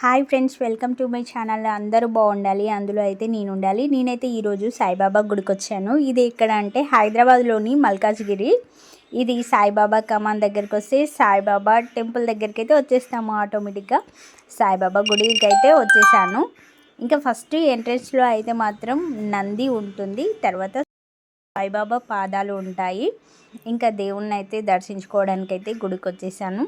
Hi friends welcome to my channel. అందరూ బాగుండాలి అందులో అయితే నేను ఉండాలి నేనైతే ఈరోజు సాయిబాబా గుడికి వచ్చాను ఇది ఎక్కడ అంటే హైదరాబాద్లోని మల్కాజ్గిరి. ఇది సాయిబాబా కమాన్ దగ్గరికి వస్తే సాయిబాబా టెంపుల్ దగ్గరికి అయితే వచ్చేస్తాము ఆటోమేటిక్గా. సాయిబాబా గుడికి అయితే వచ్చేసాను. ఇంకా ఫస్ట్ ఎంట్రెన్స్లో అయితే మాత్రం నంది ఉంటుంది. తర్వాత సాయిబాబా పాదాలు ఉంటాయి. ఇంకా దేవుణ్ణి అయితే దర్శించుకోవడానికి అయితే గుడికి వచ్చేసాను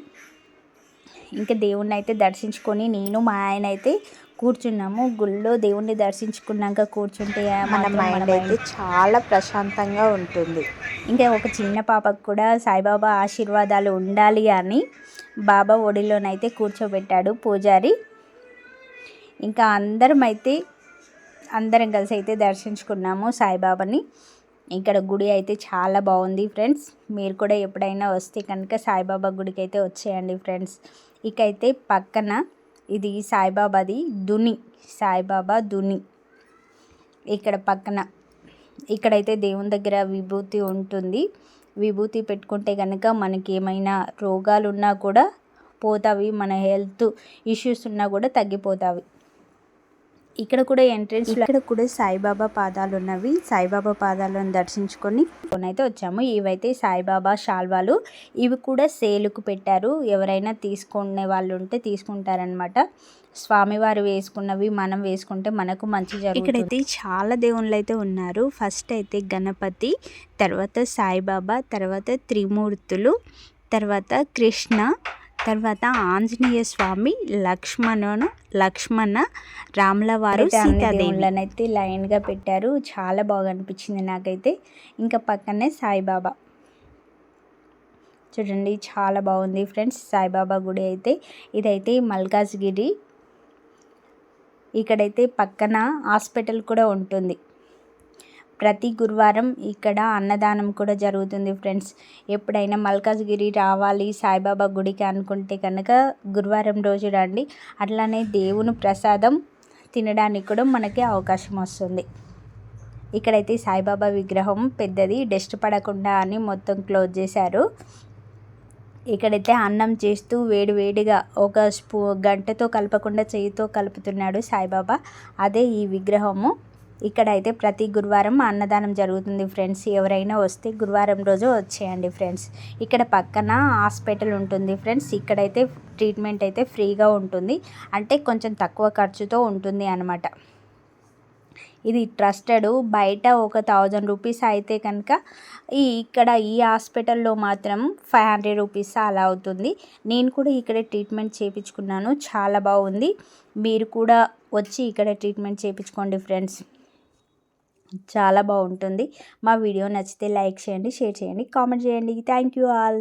ఇంకా దేవుణ్ణి అయితే దర్శించుకొని నేను మా ఆయన అయితే కూర్చున్నాము. గుళ్ళో దేవుణ్ణి దర్శించుకున్నాక కూర్చుంటే మన మైండ్ అయితే చాలా ప్రశాంతంగా ఉంటుంది. ఇంకా ఒక చిన్న పాపకు కూడా సాయిబాబా ఆశీర్వాదాలు ఉండాలి అని బాబా ఒడిలోనైతే కూర్చోబెట్టాడు పూజారి. ఇంకా అందరం అయితే అందరం కలిసి అయితే దర్శించుకున్నాము సాయిబాబాని. ఇక్కడ గుడి అయితే చాలా బాగుంది ఫ్రెండ్స్. మీరు కూడా ఎప్పుడైనా వస్తే కనుక సాయిబాబా గుడికి అయితే వచ్చేయండి ఫ్రెండ్స్. ఇకైతే పక్కన ఇది సాయిబాబాది దుని సాయిబాబా దుని. ఇక్కడ పక్కన ఇక్కడైతే దేవుని దగ్గర విభూతి ఉంటుంది. విభూతి పెట్టుకుంటే కనుక మనకి ఏమైనా రోగాలు ఉన్నా కూడా పోతావి మన హెల్త్ ఇష్యూస్ ఉన్నా కూడా తగ్గిపోతావి. ఇక్కడ కూడా ఎంట్రెన్స్ ఇక్కడ కూడా సాయిబాబా పాదాలు ఉన్నవి. సాయిబాబా పాదాలను దర్శించుకొని అయితే వచ్చాము. ఇవైతే సాయిబాబా షాల్వాలు. ఇవి కూడా సేలుకు పెట్టారు. ఎవరైనా తీసుకునే వాళ్ళు ఉంటే తీసుకుంటారనమాట స్వామివారు వేసుకున్నవి మనం వేసుకుంటే మనకు మంచి జరుగుతుంది. ఇక్కడైతే చాలా దేవుళ్ళు అయితే ఉన్నారు. ఫస్ట్ అయితే గణపతి తర్వాత సాయిబాబా తర్వాత త్రిమూర్తులు తర్వాత కృష్ణ తర్వాత ఆంజనేయ స్వామి లక్ష్మణును లక్ష్మణ రాముల వారు సీతాదేవులనైతే లైన్గా పెట్టారు. చాలా బాగా అనిపించింది నాకైతే. ఇంకా పక్కనే సాయిబాబా. చూడండి చాలా బాగుంది ఫ్రెండ్స్ సాయిబాబా గుడి అయితే. ఇదైతే మల్కాజ్గిరి. ఇక్కడైతే పక్కన హాస్పిటల్ కూడా ఉంటుంది. ప్రతి గురువారం ఇక్కడ అన్నదానం కూడా జరుగుతుంది ఫ్రెండ్స్. ఎప్పుడైనా మల్కాజ్గిరి రావాలి సాయిబాబా గుడికి అనుకుంటే కనుక గురువారం రోజు రండి. అట్లానే దేవుని ప్రసాదం తినడానికి కూడా మనకి అవకాశం వస్తుంది. ఇక్కడైతే సాయిబాబా విగ్రహం పెద్దది డస్ట్ పడకుండా అని మొత్తం క్లోజ్ చేశారు. ఇక్కడైతే అన్నం చేస్తూ వేడి వేడిగా ఒక స్పూ గంటతో కలపకుండా చేయితో కలుపుతున్నాడు సాయిబాబా. అదే ఈ విగ్రహము. ఇక్కడ అయితే ప్రతి గురువారం అన్నదానం జరుగుతుంది ఫ్రెండ్స్. ఎవరైనా వస్తే గురువారం రోజు వచ్చేయండి ఫ్రెండ్స్. ఇక్కడ పక్కన హాస్పిటల్ ఉంటుంది ఫ్రెండ్స్. ఇక్కడైతే ట్రీట్మెంట్ అయితే ఫ్రీగా ఉంటుంది. అంటే కొంచెం తక్కువ ఖర్చుతో ఉంటుంది అనమాట ఇది ట్రస్టెడ్. బయట ఒక థౌజండ్ రూపీస్ అయితే కనుక ఈ ఇక్కడ ఈ హాస్పిటల్లో మాత్రం ఫైవ్ హండ్రెడ్ రూపీస్ అలా అవుతుంది. నేను కూడా ఇక్కడ ట్రీట్మెంట్ చేయించుకున్నాను చాలా బాగుంది. మీరు కూడా వచ్చి ఇక్కడ ట్రీట్మెంట్ చేయించుకోండి ఫ్రెండ్స్. చాలా బాగుంటుంది. మా వీడియో నచ్చితే లైక్ చేయండి షేర్ చేయండి కామెంట్ చేయండి. Thank you all